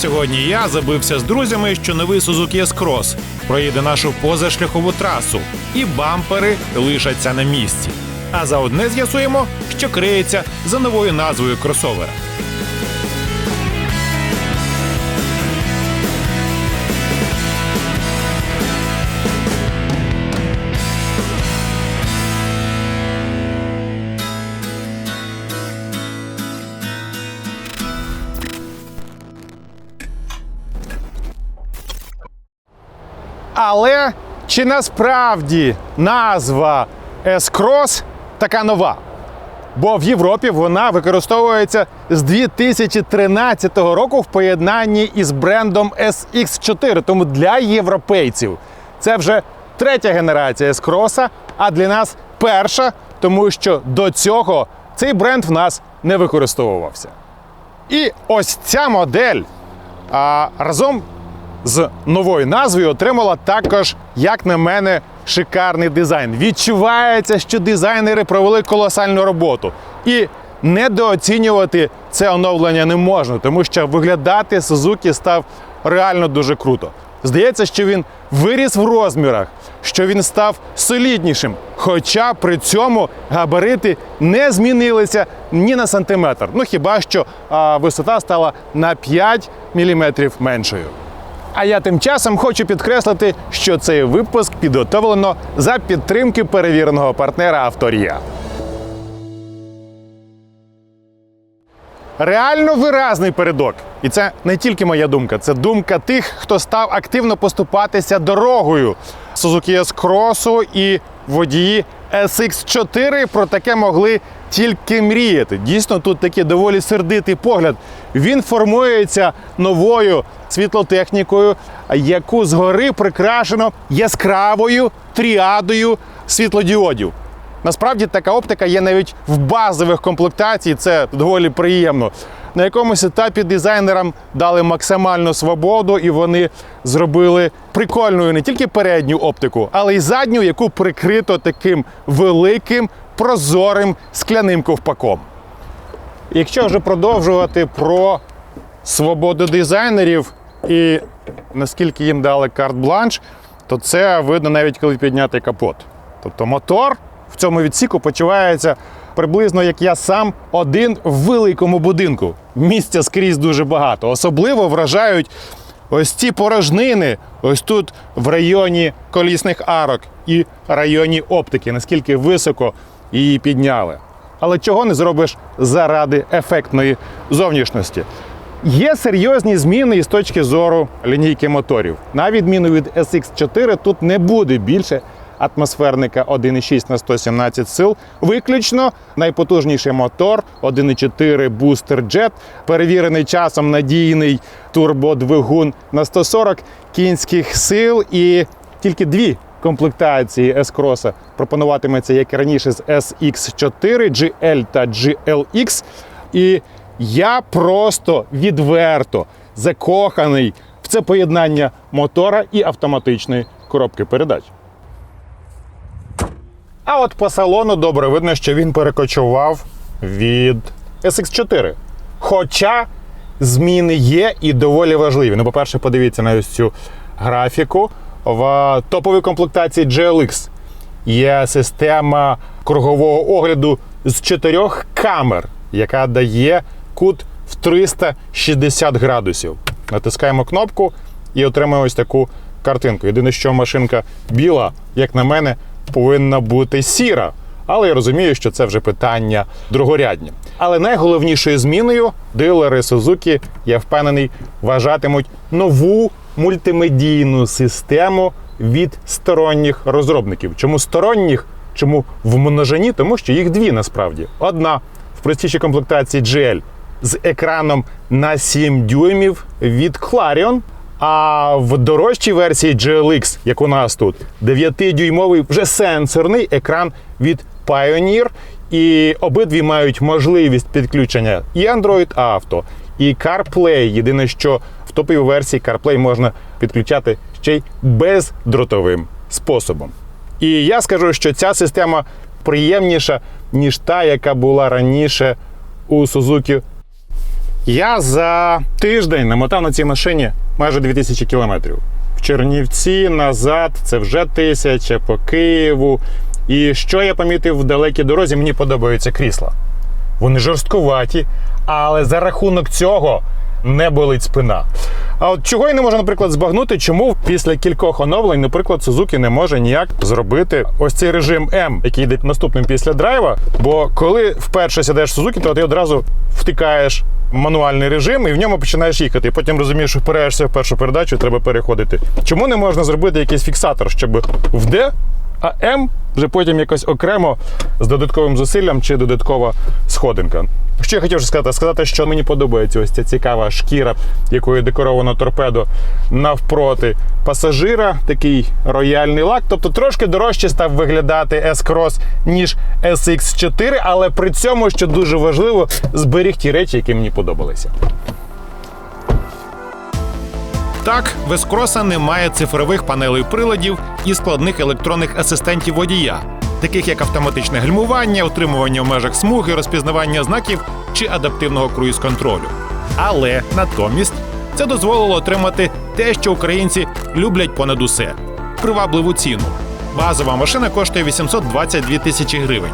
Сьогодні я забився з друзями, що новий Suzuki S-Cross проїде нашу позашляхову трасу, і бампери лишаться на місці. А заодне з'ясуємо, що криється за новою назвою кросовера. Але чи насправді назва S-Cross така нова? Бо в Європі вона використовується з 2013 року в поєднанні із брендом SX4. Тому для європейців це вже третя генерація S-Cross, а для нас перша, тому що до цього цей бренд в нас не використовувався. І ось ця модель а, разом з новою назвою отримала також, як на мене, шикарний дизайн. Відчувається, що дизайнери провели колосальну роботу. І недооцінювати це оновлення не можна, тому що виглядати Suzuki став реально дуже круто. Здається, що він виріс в розмірах, що він став соліднішим. Хоча при цьому габарити не змінилися ні на сантиметр. Ну хіба що а, висота стала на 5 мм меншою. А я тим часом хочу підкреслити, що цей випуск підготовлено за підтримки перевіреного партнера Авторія. Реально виразний передок. І це не тільки моя думка, це думка тих, хто став активно поступатися дорогою Suzuki S-Cross і водії SX4 про таке могли тільки мріяти. Дійсно, тут такий доволі сердитий погляд. Він формується новою світлотехнікою, яку згори прикрашено яскравою тріадою світлодіодів. Насправді така оптика є навіть в базових комплектацій, це доволі приємно. На якомусь етапі дизайнерам дали максимальну свободу, і вони зробили прикольною не тільки передню оптику, але й задню, яку прикрито таким великим прозорим скляним ковпаком. Якщо вже продовжувати про свободу дизайнерів і наскільки їм дали карт-бланш, то це видно навіть коли підняти капот. Тобто мотор в цьому відсіку почувається приблизно як я сам один в великому будинку. Місця скрізь дуже багато. Особливо вражають ось ці порожнини, ось тут в районі колісних арок і районі оптики, наскільки високо її підняли. Але чого не зробиш заради ефектної зовнішності? Є серйозні зміни із точки зору лінійки моторів. На відміну від SX4, тут не буде більше атмосферника 1,6 на 117 сил. Виключно найпотужніший мотор 1,4 Booster Jet, перевірений часом надійний турбодвигун на 140 кінських сил і тільки дві. Комплектації S-Cross пропонуватиметься, як і раніше, з SX4, GL та GLX. І я просто відверто закоханий в це поєднання мотора і автоматичної коробки передач. А от по салону добре видно, що він перекочував від SX4. Хоча зміни є і доволі важливі. Ну, по-перше, подивіться на ось цю графіку. В топовій комплектації GLX є система кругового огляду з чотирьох камер, яка дає кут в 360 градусів. Натискаємо кнопку і отримаємо ось таку картинку. Єдине, що машинка біла, як на мене, повинна бути сіра. Але я розумію, що це вже питання другорядні. Але найголовнішою зміною дилери Suzuki, я впевнений, вважатимуть нову мультимедійну систему від сторонніх розробників. Чому сторонніх? Чому в множині? Тому що їх дві насправді. Одна в простішій комплектації GL з екраном на 7 дюймів від Clarion. А в дорожчій версії GLX, як у нас тут, 9-дюймовий вже сенсорний екран від Pioneer. І обидві мають можливість підключення і Android Auto, і CarPlay. Єдине, що в топовій версії CarPlay можна підключати ще й бездротовим способом. І я скажу, що ця система приємніша, ніж та, яка була раніше у Suzuki Я за тиждень намотав на цій машині майже 2000 кілометрів. В Чернівці назад це вже тисяча по Києву. І що я помітив в далекій дорозі, мені подобаються крісла. Вони жорсткуваті, але за рахунок цього не болить спина. А от чого я не можу, наприклад, збагнути, чому після кількох оновлень, наприклад, Suzuki не може ніяк зробити ось цей режим М, який йде наступним після драйва. Бо коли вперше сідаєш в Suzuki, то ти одразу втикаєш мануальний режим і в ньому починаєш їхати. І потім розумієш, що впираєшся в першу передачу, і треба переходити. Чому не можна зробити якийсь фіксатор, щоб в Д а М вже потім якось окремо з додатковим зусиллям чи додаткова сходинка. Що я хотів сказати? Сказати, що мені подобається ось ця цікава шкіра, якою декоровано торпедо навпроти пасажира, такий рояльний лак. Тобто трошки дорожче став виглядати S-Cross, ніж SX4, але при цьому, що дуже важливо, зберіг ті речі, які мені подобалися. Так, в Ескроса немає цифрових панелей приладів і складних електронних асистентів водія, таких як автоматичне гальмування, утримування в межах смуги, розпізнавання знаків чи адаптивного круїз-контролю. Але натомість це дозволило отримати те, що українці люблять понад усе привабливу ціну. Базова машина коштує 822 тисячі гривень.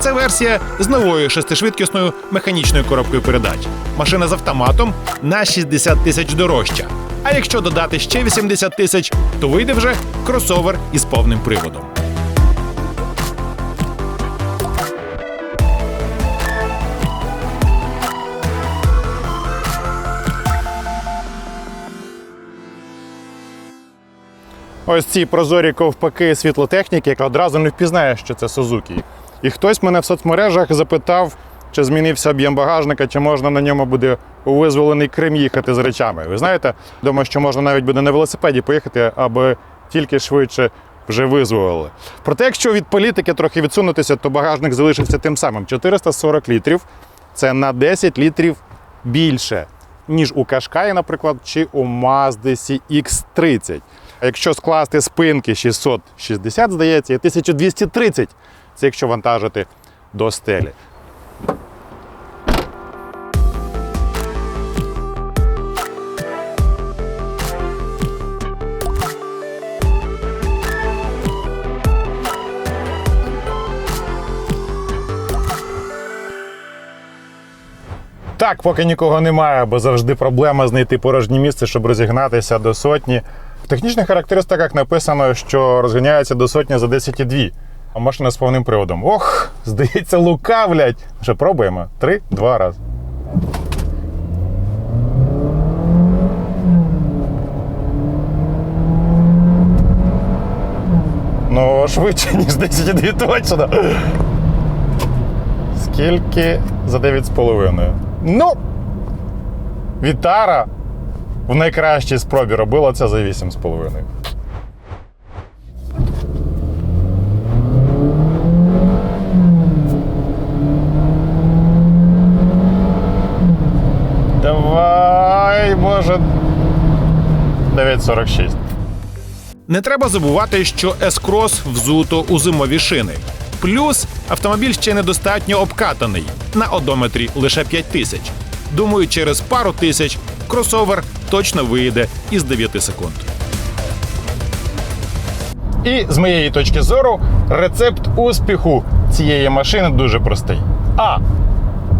Це версія з новою шестишвидкісною механічною коробкою передач. Машина з автоматом на 60 тисяч дорожча. А якщо додати ще 80 тисяч, то вийде вже кросовер із повним приводом. Ось ці прозорі ковпаки світлотехніки, яка одразу не впізнає, що це Suzuki. І хтось мене в соцмережах запитав, чи змінився об'єм багажника, чи можна на ньому буде у визволений Крим їхати з речами. Ви знаєте, думаю, що можна навіть буде на велосипеді поїхати, аби тільки швидше вже визволили. Проте, якщо від політики трохи відсунутися, то багажник залишився тим самим: 440 літрів. Це на 10 літрів більше, ніж у Кашкаї, наприклад, чи у Mazda CX-30. А якщо скласти спинки 660, здається, і 1230, це якщо вантажити до стелі. Так, поки нікого немає, бо завжди проблема знайти порожнє місце, щоб розігнатися до сотні. В технічних характеристиках написано, що розганяється до сотні за 10,2. А машина з повним приводом. Ох, здається, лукавлять. Що пробуємо? Три, два рази. Ну, швидше, ніж 10,2 точно. Скільки за 9,5? Ну, Вітара в найкращій спробі робила це за 8,5. Давай, може. 9,46. Не треба забувати, що S-Cross взуто у зимові шини. Плюс автомобіль ще недостатньо обкатаний на одометрі лише 5 тисяч. Думаю, через пару тисяч кросовер точно вийде із 9 секунд. І з моєї точки зору, рецепт успіху цієї машини дуже простий. А.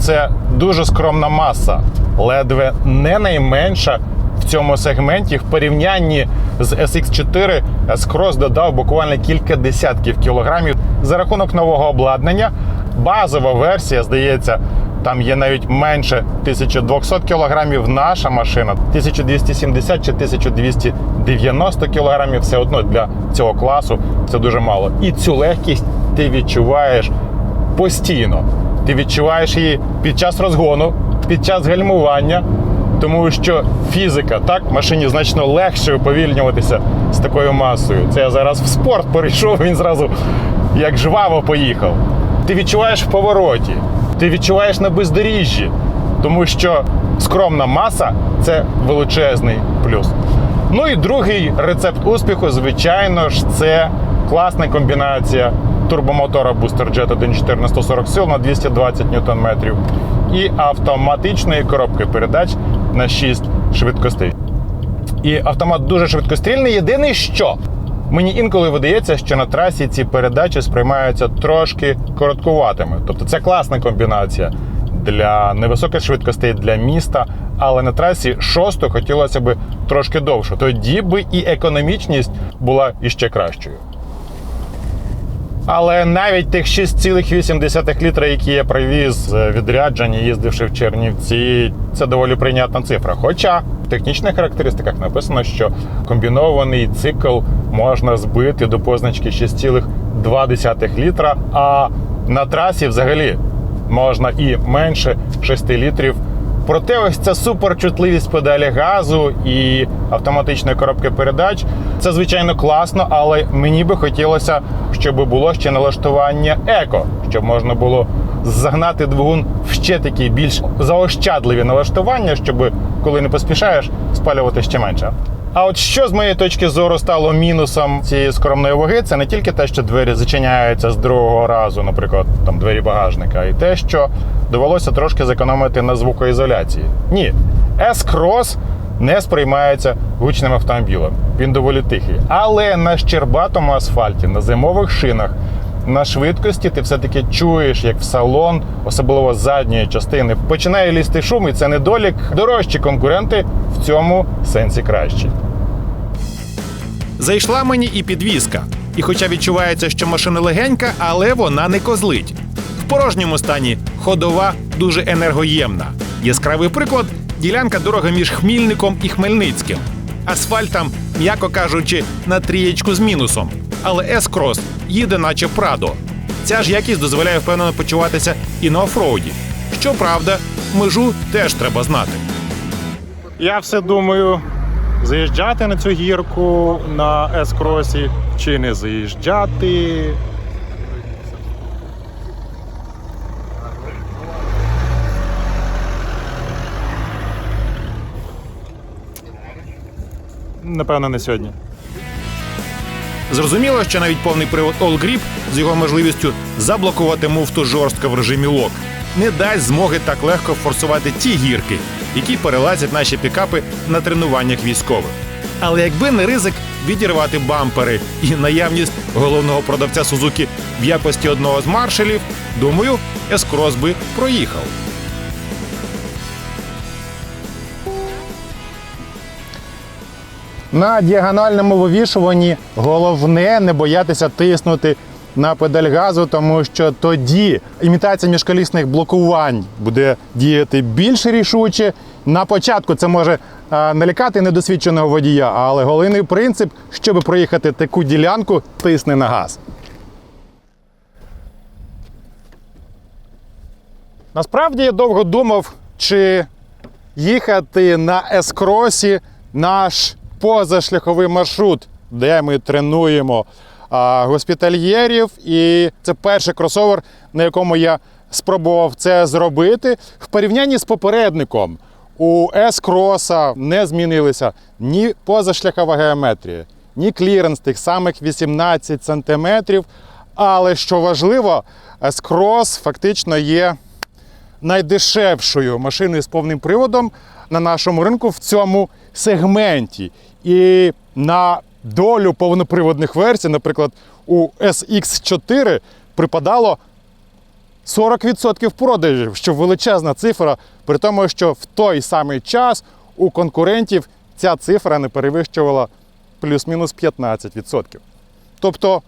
Це дуже скромна маса, ледве не найменша в цьому сегменті в порівнянні з SX4 S-Cross додав буквально кілька десятків кілограмів за рахунок нового обладнання. Базова версія, здається, там є навіть менше 1200 кілограмів. Наша машина 1270 чи 1290 кілограмів. Все одно для цього класу це дуже мало. І цю легкість ти відчуваєш постійно. Ти відчуваєш її під час розгону, під час гальмування, тому що фізика так машині значно легше уповільнюватися з такою масою. Це я зараз в спорт перейшов, він зразу як жваво поїхав. Ти відчуваєш в повороті, ти відчуваєш на бездоріжжі, тому що скромна маса це величезний плюс. Ну і другий рецепт успіху, звичайно ж, це класна комбінація турбомотора Booster Jet 1.4 на 140 сил на 220 Нм і автоматичної коробки передач на 6 швидкостей. І автомат дуже швидкострільний. Єдине, що мені інколи видається, що на трасі ці передачі сприймаються трошки короткуватими. Тобто це класна комбінація для невисоких швидкостей для міста, але на трасі шосту хотілося б трошки довше. Тоді би і економічність була іще кращою. Але навіть тих 6,8 літра, які я привіз з відрядження, їздивши в Чернівці, це доволі прийнятна цифра. Хоча в технічних характеристиках написано, що комбінований цикл можна збити до позначки 6,2 літра, а на трасі взагалі можна і менше 6 літрів. Проте ось ця суперчутливість педалі газу і автоматичної коробки передач це звичайно класно, але мені би хотілося, щоб було ще налаштування еко, щоб можна було загнати двигун в ще такі більш заощадливі налаштування, щоб коли не поспішаєш, спалювати ще менше. А от що з моєї точки зору стало мінусом цієї скромної ваги, це не тільки те, що двері зачиняються з другого разу, наприклад, там двері багажника, й те, що довелося трошки зекономити на звукоізоляції. Ні, S-Cross не сприймається гучним автомобілем. Він доволі тихий. Але на щербатому асфальті, на зимових шинах, на швидкості ти все-таки чуєш, як в салон, особливо задньої частини, починає лізти шум, і це недолік. Дорожчі конкуренти в цьому сенсі кращі. Зайшла мені і підвізка. І хоча відчувається, що машина легенька, але вона не козлить. В порожньому стані ходова дуже енергоємна. Яскравий приклад ділянка дороги між Хмільником і Хмельницьким. Асфальт там, м'яко кажучи, на трієчку з мінусом. Але S-Cross їде наче Прадо. Ця ж якість дозволяє впевнено почуватися і на офроуді. Щоправда, межу теж треба знати. Я все думаю, заїжджати на цю гірку на С-кросі чи не заїжджати. Напевно, не сьогодні. Зрозуміло, що навіть повний привод All Grip з його можливістю заблокувати муфту жорстко в режимі лок не дасть змоги так легко форсувати ті гірки, які перелазять наші пікапи на тренуваннях військових. Але якби не ризик відірвати бампери і наявність головного продавця Сузуки в якості одного з маршалів, думаю, Ескрос би проїхав. На діагональному вивішуванні головне не боятися тиснути на педаль газу, тому що тоді імітація міжколісних блокувань буде діяти більш рішуче. На початку це може налякати недосвідченого водія, але головний принцип, щоб проїхати таку ділянку, тисни на газ. Насправді я довго думав, чи їхати на Ескросі наш позашляховий маршрут, де ми тренуємо а, госпітальєрів. І це перший кросовер, на якому я спробував це зробити. В порівнянні з попередником у С-кроса не змінилися ні позашляхова геометрія, ні кліренс тих самих 18 сантиметрів. Але що важливо, С-крос фактично є найдешевшою машиною з повним приводом на нашому ринку в цьому сегменті. І на долю повноприводних версій, наприклад, у SX4 припадало 40% продажів, що величезна цифра, при тому, що в той самий час у конкурентів ця цифра не перевищувала плюс-мінус 15%. Тобто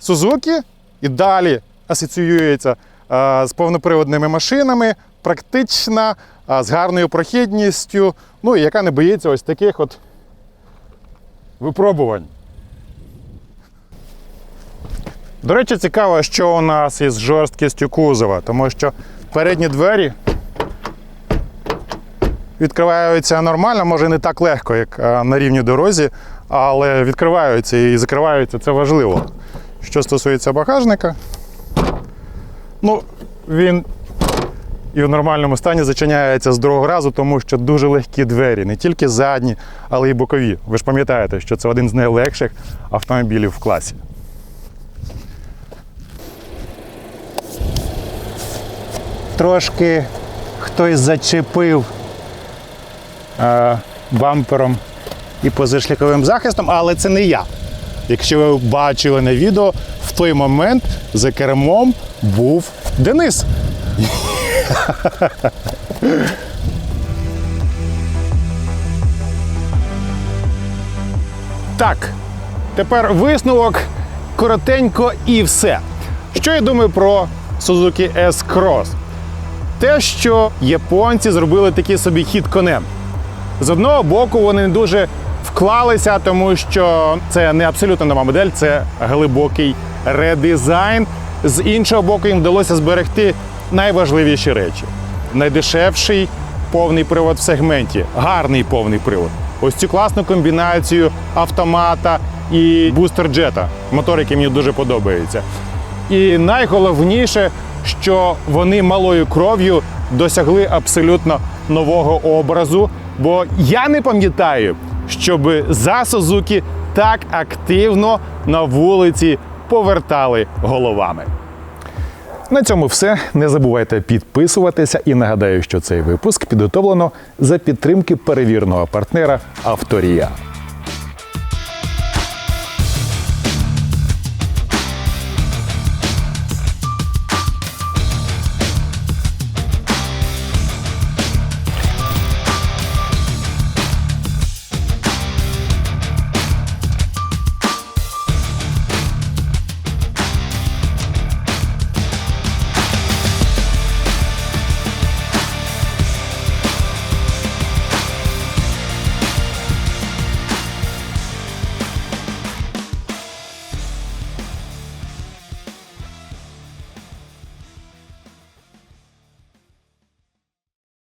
Сузуки і далі асоціюється з повноприводними машинами, практична, е, з гарною прохідністю, ну і яка не боїться ось таких от випробувань. До речі, цікаво, що у нас із жорсткістю кузова, тому що передні двері відкриваються нормально, може не так легко, як е, на рівній дорозі, але відкриваються і закриваються, це важливо. Що стосується багажника, Ну, Він і в нормальному стані зачиняється з другого разу, тому що дуже легкі двері, не тільки задні, але й бокові. Ви ж пам'ятаєте, що це один з найлегших автомобілів в класі. Трошки хтось зачепив е, бампером і позашляковим захистом, але це не я. Якщо ви бачили на відео, в той момент за кермом був Денис. Так, тепер висновок коротенько і все. Що я думаю про Suzuki S-Cross? Те, що японці зробили такий собі хід конем. З одного боку, вони не дуже вклалися, тому що це не абсолютно нова модель, це глибокий редизайн. З іншого боку, їм вдалося зберегти найважливіші речі: найдешевший повний привод в сегменті, гарний повний привод. Ось цю класну комбінацію автомата і бустер-джета, мотор, який мені дуже подобається. І найголовніше, що вони малою кров'ю досягли абсолютно нового образу. Бо я не пам'ятаю, щоб за Сузуки так активно на вулиці повертали головами. На цьому все. Не забувайте підписуватися і нагадаю, що цей випуск підготовлено за підтримки перевірного партнера Авторія.